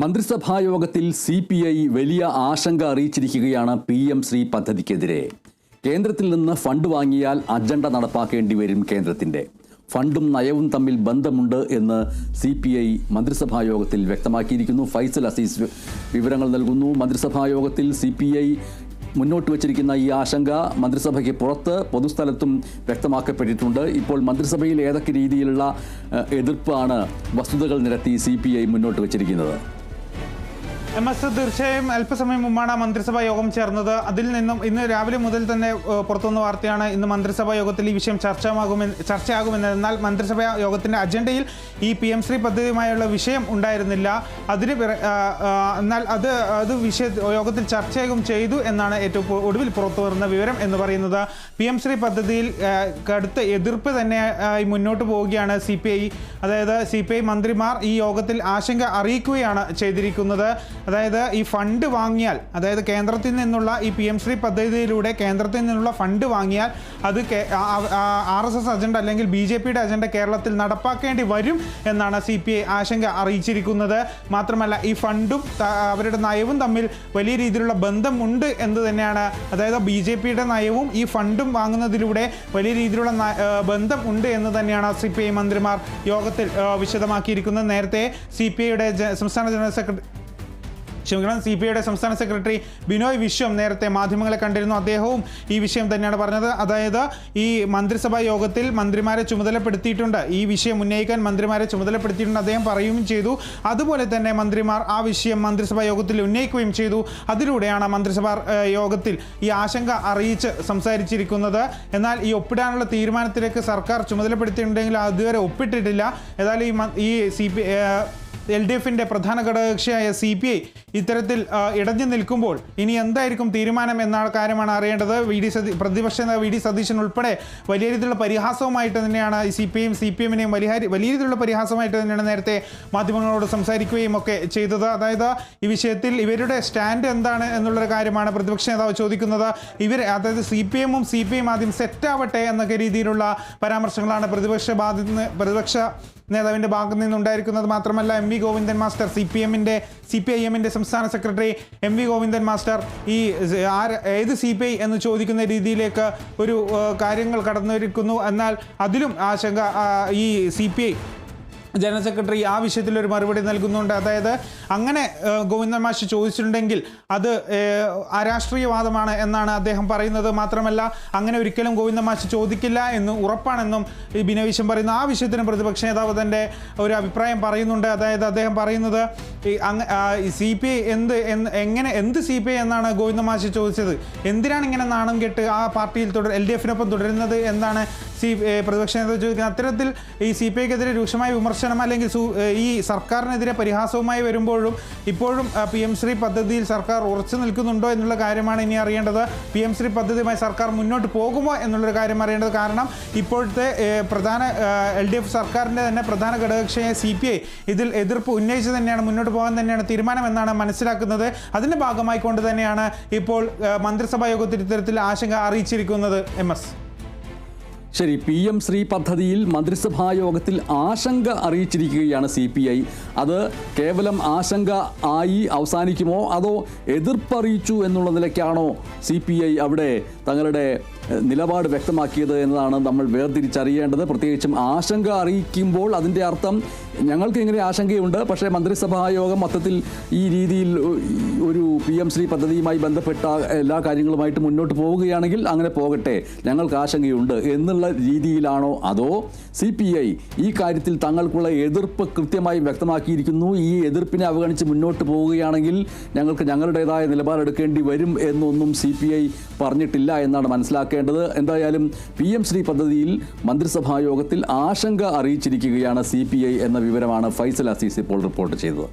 മന്ത്രിസഭാ യോഗത്തിൽ C P I വലിയ ആശങ്ക അറിയിച്ചിരിക്കുകയാണ് പി എം ശ്രീ പദ്ധതിക്കെതിരെ. കേന്ദ്രത്തിൽ നിന്ന് ഫണ്ട് വാങ്ങിയാൽ അജണ്ട നടപ്പാക്കേണ്ടി വരും കേന്ദ്രത്തിന്റെ. ഫണ്ടും നയവും തമ്മിൽ ബന്ധമുണ്ട് എന്ന് സി പി ഐ മന്ത്രിസഭാ യോഗത്തിൽ വ്യക്തമാക്കിയിരിക്കുന്നു. ഫൈസൽ അസീസ് വിവരങ്ങൾ നൽകുന്നു. മന്ത്രിസഭാ യോഗത്തിൽ സി പി ഐ മുന്നോട്ട് വച്ചിരിക്കുന്ന ഈ ആശങ്ക മന്ത്രിസഭയ്ക്ക് പുറത്ത് പൊതുസ്ഥലത്തും വ്യക്തമാക്കപ്പെട്ടിട്ടുണ്ട്. ഇപ്പോൾ മന്ത്രിസഭയിൽ ഏതൊക്കെ രീതിയിലുള്ള എതിർപ്പാണ് വസ്തുതകൾ നിരത്തി സി മുന്നോട്ട് വച്ചിരിക്കുന്നത്? എം എസ് തീർച്ചയായും അല്പസമയം മുമ്പാണ് മന്ത്രിസഭാ യോഗം ചേർന്നത്. അതിൽ നിന്നും ഇന്ന് രാവിലെ മുതൽ തന്നെ പുറത്തുവന്ന വാർത്തയാണ് ഇന്ന് മന്ത്രിസഭാ യോഗത്തിൽ ഈ വിഷയം ചർച്ചയാകുമെന്ന് ചർച്ചയാകുമെന്ന് എന്നാൽ മന്ത്രിസഭാ യോഗത്തിന്റെ അജണ്ടയിൽ ഈ പി എം ശ്രീ പദ്ധതിയുമായുള്ള വിഷയം ഉണ്ടായിരുന്നില്ല. അതിന് എന്നാൽ അത് അത് വിഷയ യോഗത്തിൽ ചർച്ചയാകും ചെയ്തു എന്നാണ് ഏറ്റവും ഒടുവിൽ പുറത്തു വരുന്ന വിവരം എന്ന് പറയുന്നത്. പി എം ശ്രീ പദ്ധതിയിൽ കടുത്ത എതിർപ്പ് തന്നെ മുന്നോട്ട് പോവുകയാണ് സി പി ഐ. അതായത് സി പി ഐ മന്ത്രിമാർ ഈ യോഗത്തിൽ ആശങ്ക അറിയിക്കുകയാണ് ചെയ്തിരിക്കുന്നത്. അതായത് ഈ ഫണ്ട് വാങ്ങിയാൽ അതായത് കേന്ദ്രത്തിൽ നിന്നുള്ള ഈ പി എം ശ്രീ പദ്ധതിയിലൂടെ കേന്ദ്രത്തിൽ നിന്നുള്ള ഫണ്ട് വാങ്ങിയാൽ അത് ആർ എസ് എസ് അജണ്ട അല്ലെങ്കിൽ ബി ജെ പിയുടെ അജണ്ട കേരളത്തിൽ നടപ്പാക്കേണ്ടി വരും എന്നാണ് സി പി ഐ ആശങ്ക അറിയിച്ചിരിക്കുന്നത്. മാത്രമല്ല ഈ ഫണ്ടും അവരുടെ നയവും തമ്മിൽ വലിയ രീതിയിലുള്ള ബന്ധമുണ്ട് എന്ന് തന്നെയാണ് അതായത് ബി ജെ പിയുടെ നയവും ഈ ഫണ്ടും വാങ്ങുന്നതിലൂടെ വലിയ രീതിയിലുള്ള ബന്ധം ഉണ്ട് എന്ന് തന്നെയാണ് സി പി ഐ മന്ത്രിമാർ യോഗത്തിൽ വിശദമാക്കിയിരിക്കുന്നത്. നേരത്തെ സി പി ഐയുടെ സംസ്ഥാന ജനറൽ സെക്രട്ടറി ക്ഷമിക്കണം സി പി ഐയുടെ സംസ്ഥാന സെക്രട്ടറി ബിനോയ് വിശ്വം നേരത്തെ മാധ്യമങ്ങളെ കണ്ടിരുന്നു. അദ്ദേഹവും ഈ വിഷയം തന്നെയാണ് പറഞ്ഞത്. അതായത് ഈ മന്ത്രിസഭാ യോഗത്തിൽ മന്ത്രിമാരെ ചുമതലപ്പെടുത്തിയിട്ടുണ്ട്. ഈ വിഷയം ഉന്നയിക്കാൻ മന്ത്രിമാരെ ചുമതലപ്പെടുത്തിയിട്ടുണ്ട് അദ്ദേഹം പറയുകയും ചെയ്തു. അതുപോലെ തന്നെ മന്ത്രിമാർ ആ വിഷയം മന്ത്രിസഭാ യോഗത്തിൽ ഉന്നയിക്കുകയും ചെയ്തു. അതിലൂടെയാണ് മന്ത്രിസഭാ യോഗത്തിൽ ഈ ആശങ്ക അറിയിച്ച് സംസാരിച്ചിരിക്കുന്നത്. എന്നാൽ ഈ ഒപ്പിടാനുള്ള തീരുമാനത്തിലേക്ക് സർക്കാർ ചുമതലപ്പെടുത്തിയിട്ടുണ്ടെങ്കിൽ അതുവരെ ഒപ്പിട്ടിട്ടില്ല. ഏതായാലും ഈ ഈ സി പി എൽ ഡി എഫിന്റെ പ്രധാന ഘടകകക്ഷിയായ സി പി ഐ ഇത്തരത്തിൽ ഇടഞ്ഞു നിൽക്കുമ്പോൾ ഇനി എന്തായിരിക്കും തീരുമാനം എന്ന കാര്യമാണ് അറിയേണ്ടത്. വി ഡി സതി പ്രതിപക്ഷ നേതാവ് വി ഡി സതീശൻ ഉൾപ്പെടെ വലിയ രീതിയിലുള്ള പരിഹാസവുമായിട്ട് തന്നെയാണ് സി പി ഐയും സി പി എമ്മിനെയും വലിയ വലിയ രീതിയിലുള്ള പരിഹാസമായിട്ട് തന്നെയാണ് നേരത്തെ മാധ്യമങ്ങളോട് സംസാരിക്കുകയും ഒക്കെ ചെയ്തത്. അതായത് ഈ വിഷയത്തിൽ ഇവരുടെ സ്റ്റാൻഡ് എന്താണ് എന്നുള്ളൊരു കാര്യമാണ് പ്രതിപക്ഷ നേതാവ് ചോദിക്കുന്നത്. ഇവർ അതായത് സി പി എമ്മും സി പി എം ആദ്യം സെറ്റാവട്ടെ എന്നൊക്കെ രീതിയിലുള്ള പരാമർശങ്ങളാണ് പ്രതിപക്ഷ ഭാഗത്ത് പ്രതിപക്ഷ നേതാവിന്റെ ഭാഗത്ത് നിന്നുണ്ടായിരിക്കുന്നത് മാത്രമല്ല M V Govindan master C P എമ്മിന്റെ സി പി ഐ എമ്മിന്റെ സംസ്ഥാന secretary M V Govindan master. ഈ ആര് ഏത് സി പി ഐ എന്ന് ചോദിക്കുന്ന രീതിയിലേക്ക് ഒരു കാര്യങ്ങൾ കടന്നിരിക്കുന്നു. എന്നാൽ അതിലും ആശങ്ക ഈ C P I general secretary ആ വിഷയത്തിൽ ഒരു മറുപടി നൽകുന്നുണ്ട്. അതായത് അങ്ങനെ ഗോവിന്ദൻ മാഷ് ചോദിച്ചിട്ടുണ്ടെങ്കിൽ അത് അരാഷ്ട്രീയവാദമാണ് എന്നാണ് അദ്ദേഹം പറയുന്നത്. മാത്രമല്ല അങ്ങനെ ഒരിക്കലും ഗോവിന്ദൻ മാഷ് ചോദിക്കില്ല എന്ന് ഉറപ്പാണെന്നും ഈ ബിനവിശം പറയുന്നു. ആ വിഷയത്തിന് പ്രതിപക്ഷ നേതാവ് തന്റെ ഒരു അഭിപ്രായം പറയുന്നുണ്ട്. അതായത് അദ്ദേഹം പറയുന്നത് ഈ സി പി ഐ എന്ത് എങ്ങനെ എന്ത് സി പി ഐ എന്നാണ് ഗോവിന്ദ മാഷ് ചോദിച്ചത്. എന്തിനാണ് ഇങ്ങനെ നാണം കെട്ട് ആ പാർട്ടിയിൽ തുടർ എൽ ഡി എഫിനൊപ്പം തുടരുന്നത് എന്നാണ് സി പ്രതിപക്ഷ നേതാവ് ചോദിക്കുന്നത്. അത്തരത്തിൽ ഈ സി പി ഐക്കെതിരെ രൂക്ഷമായ വിമർശനം അല്ലെങ്കിൽ ഈ സർക്കാരിനെതിരെ പരിഹാസവുമായി വരുമ്പോഴും ഇപ്പോഴും പി എം ശ്രീ പദ്ധതിയിൽ സർക്കാർ ഉറച്ചു നിൽക്കുന്നുണ്ടോ എന്നുള്ള കാര്യമാണ് ഇനി അറിയേണ്ടത്. പി എം ശ്രീ പദ്ധതിയുമായി സർക്കാർ മുന്നോട്ട് പോകുമോ എന്നുള്ളൊരു കാര്യം അറിയേണ്ടത് കാരണം ഇപ്പോഴത്തെ പ്രധാന എൽ ഡി എഫ് സർക്കാരിന്റെ തന്നെ പ്രധാന ഘടകകക്ഷിയായ സി പി ഐ ഇതിൽ എതിർപ്പ് ഉന്നയിച്ച് തന്നെയാണ് മുന്നോട്ട് പോകാൻ തന്നെയാണ് തീരുമാനം എന്നാണ് മനസ്സിലാക്കുന്നത്. അതിന്റെ ഭാഗമായിക്കൊണ്ട് തന്നെയാണ് ഇപ്പോൾ മന്ത്രിസഭാ യോഗത്തിൽ ഇത്തരത്തിൽ ആശങ്ക അറിയിച്ചിരിക്കുന്നത് എം എസ്. ശരി പി എം ശ്രീ പദ്ധതിയിൽ മന്ത്രിസഭാ യോഗത്തിൽ ആശങ്ക അറിയിച്ചിരിക്കുകയാണ് സി പി ഐ. അത് കേവലം ആശങ്ക ആയി അവസാനിക്കുമോ? അതോ എതിർപ്പറിയിച്ചു എന്നുള്ള നിലയ്ക്കാണോ സി പി ഐ അവിടെ തങ്ങളുടെ നിലപാട് വ്യക്തമാക്കിയത് എന്നതാണ് നമ്മൾ വേർതിരിച്ചറിയേണ്ടത്. പ്രത്യേകിച്ചും ആശങ്ക അറിയിക്കുമ്പോൾ അതിന്റെ അർത്ഥം ഞങ്ങൾക്ക് ഇങ്ങനെ ആശങ്കയുണ്ട്. പക്ഷേ മന്ത്രിസഭാ യോഗം മൊത്തത്തിൽ ഈ രീതിയിൽ ഒരു പി എം ശ്രീ പദ്ധതിയുമായി ബന്ധപ്പെട്ട എല്ലാ കാര്യങ്ങളുമായിട്ട് മുന്നോട്ട് പോവുകയാണെങ്കിൽ അങ്ങനെ പോകട്ടെ ഞങ്ങൾക്ക് ആശങ്കയുണ്ട് എന്നുള്ള രീതിയിലാണോ അതോ സി പി ഐ ഈ കാര്യത്തിൽ തങ്ങൾക്കുള്ള എതിർപ്പ് കൃത്യമായി വ്യക്തമാക്കിയിരിക്കുന്നു ഈ എതിർപ്പിനെ അവഗണിച്ച് മുന്നോട്ട് പോവുകയാണെങ്കിൽ ഞങ്ങൾക്ക് ഞങ്ങളുടേതായ നിലപാടെടുക്കേണ്ടി വരും എന്നൊന്നും സി പി ഐ പറഞ്ഞിട്ടില്ല എന്നാണ് മനസ്സിലാക്കേണ്ടത് എന്തായാലും പി എം ശ്രീ പദ്ധതിയിൽ മന്ത്രിസഭാ യോഗത്തിൽ ആശങ്ക അറിയിച്ചിരിക്കുകയാണ് സി എന്ന വിവരമാണ് ഫൈസൽ അസീസ് ഇപ്പോൾ റിപ്പോർട്ട് ചെയ്തത്.